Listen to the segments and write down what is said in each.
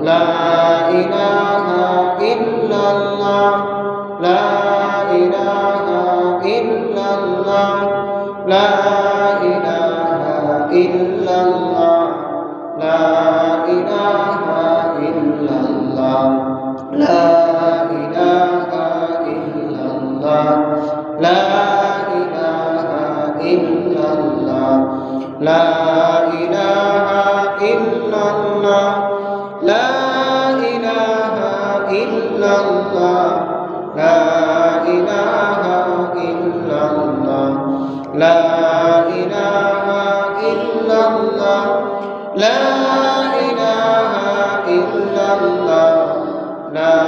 لا إله الله لا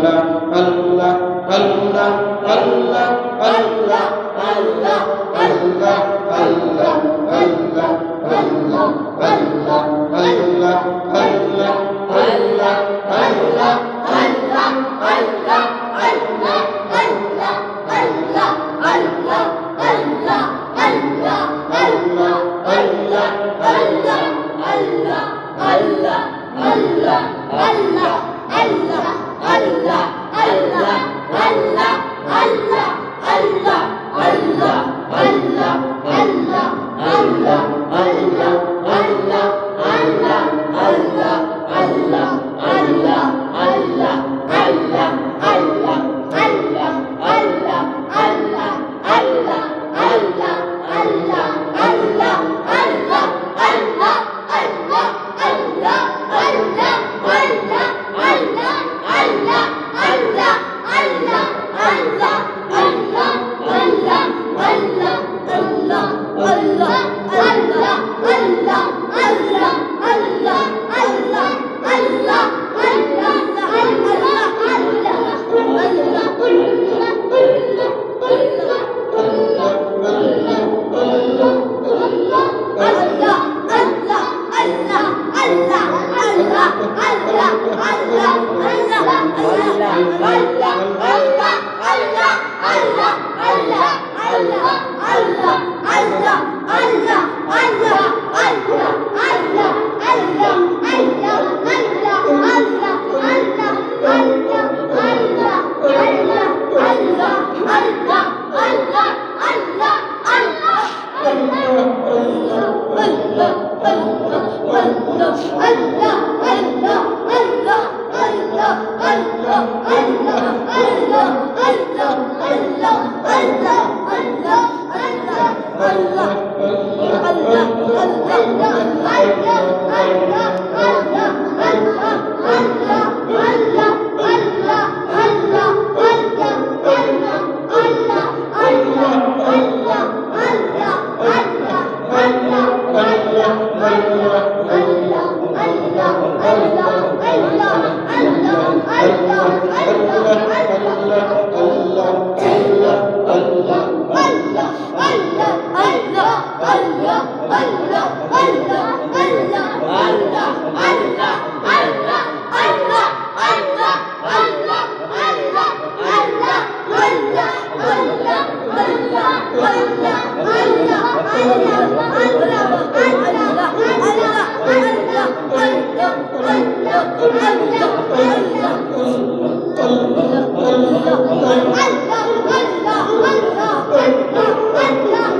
আল্লাহ আল্লাহ। Ah! আল্লাহ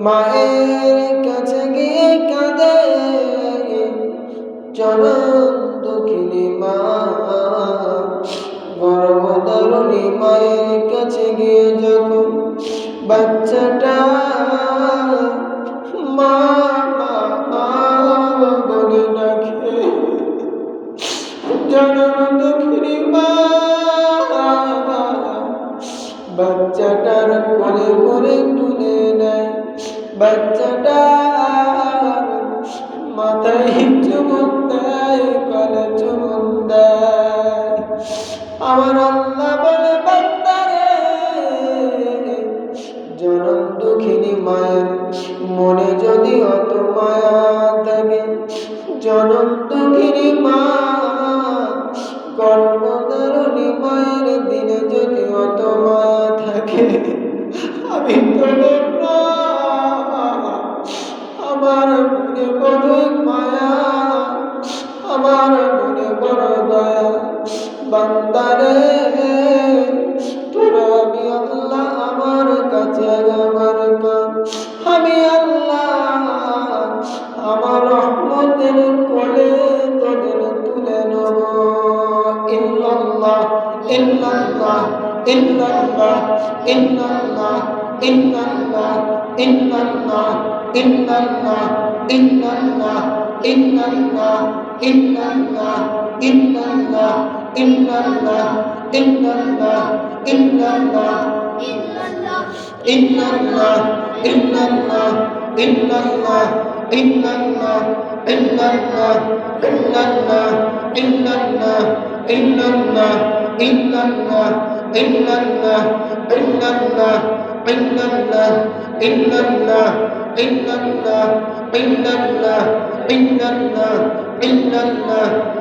মায়ের কাছে গিয়ে কাঁদে। চরণ দক্ষিণী মা। গর্ভধারণী মায়ের কাছে গিয়ে যখন বাচ্চাটা মা বলে ডাকে চরণ দক্ষিণী মা বাচ্চাটার কোলে করে তুলে বাচ্চাটা মাথায় চুমুক দেয় কলে চুমুক দেয়। আমার বান্দারে তোরা আমি আল্লাহ আমার কাছে আমার আমি আল্লাহ আমার রহমতের কোলে তোদের তুলে নেব ইল্লাল্লাহ ইল্লাল্লাহ ইল্লাল্লাহ ইল্লাল্লাহ ইল্লাল্লাহ ইল্লাল্লাহ ইল্লাল্লাহ ইল্লাল্লাহ ইল্লাল্লাহ ইল্লাল্লাহ ইল্লাল্লাহ ইল্লাল্লাহ ইল্লাল্লাহ ইল্লাল্লাহ ইল্লাল্লাহ ইল্লাল্লাহ ইল্লাল্লাহ ইল্লাল্লাহ ইল্লাল্লাহ ইল্লাল্লাহ ইল্লাল্লাহ ইল্লাল্লাহ ইল্লাল্লাহ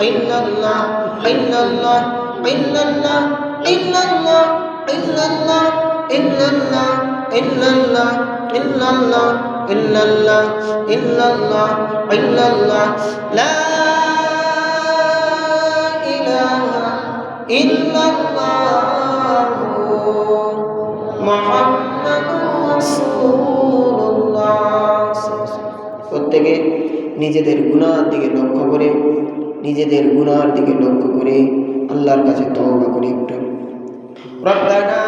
illallah illallah illallah illallah illallah ইল্লাল্লাহ ইল্লাল্লাহ ইল্লাল্লাহ ইল্লাল্লাহ ইল্লাল্লাহ লা ইলাহা ইল্লাল্লাহ মুহাম্মাদুর রাসূলুল্লাহ প্রত্যেকে নিজেদের গুনার দিকে লক্ষ্য করে নিজেদের গুনার দিকে লক্ষ্য করে আল্লাহর কাছে তওবা করি একটু রব্বানা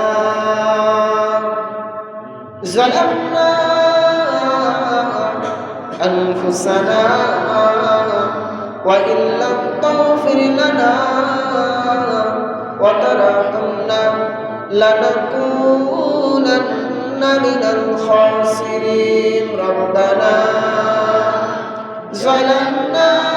ظلمنا أنفسنا وإن لم تغفر لنا وترحمنا لنكونن من الخاسرين ربنا ظلمنا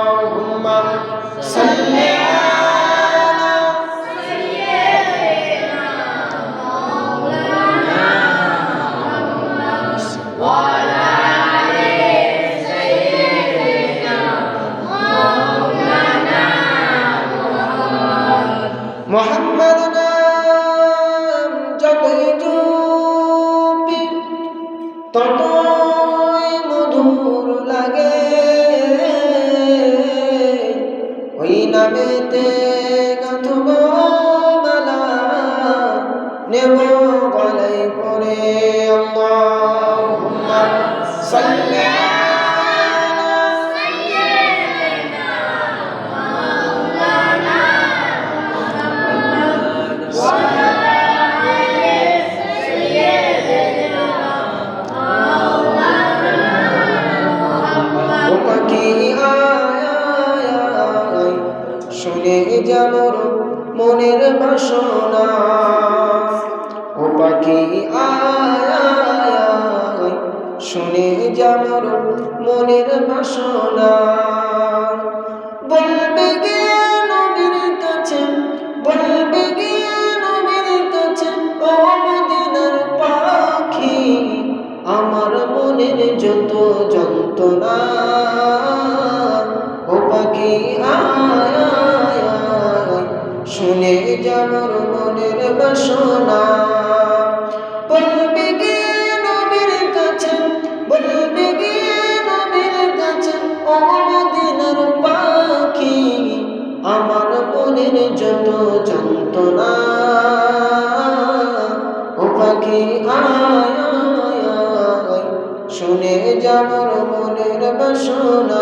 নাম যতই ততই মধুর লাগে। ওই নামেতে বাসনা ও পাখি আয়, শুনে যাবর মনের বাসনা। বাসনা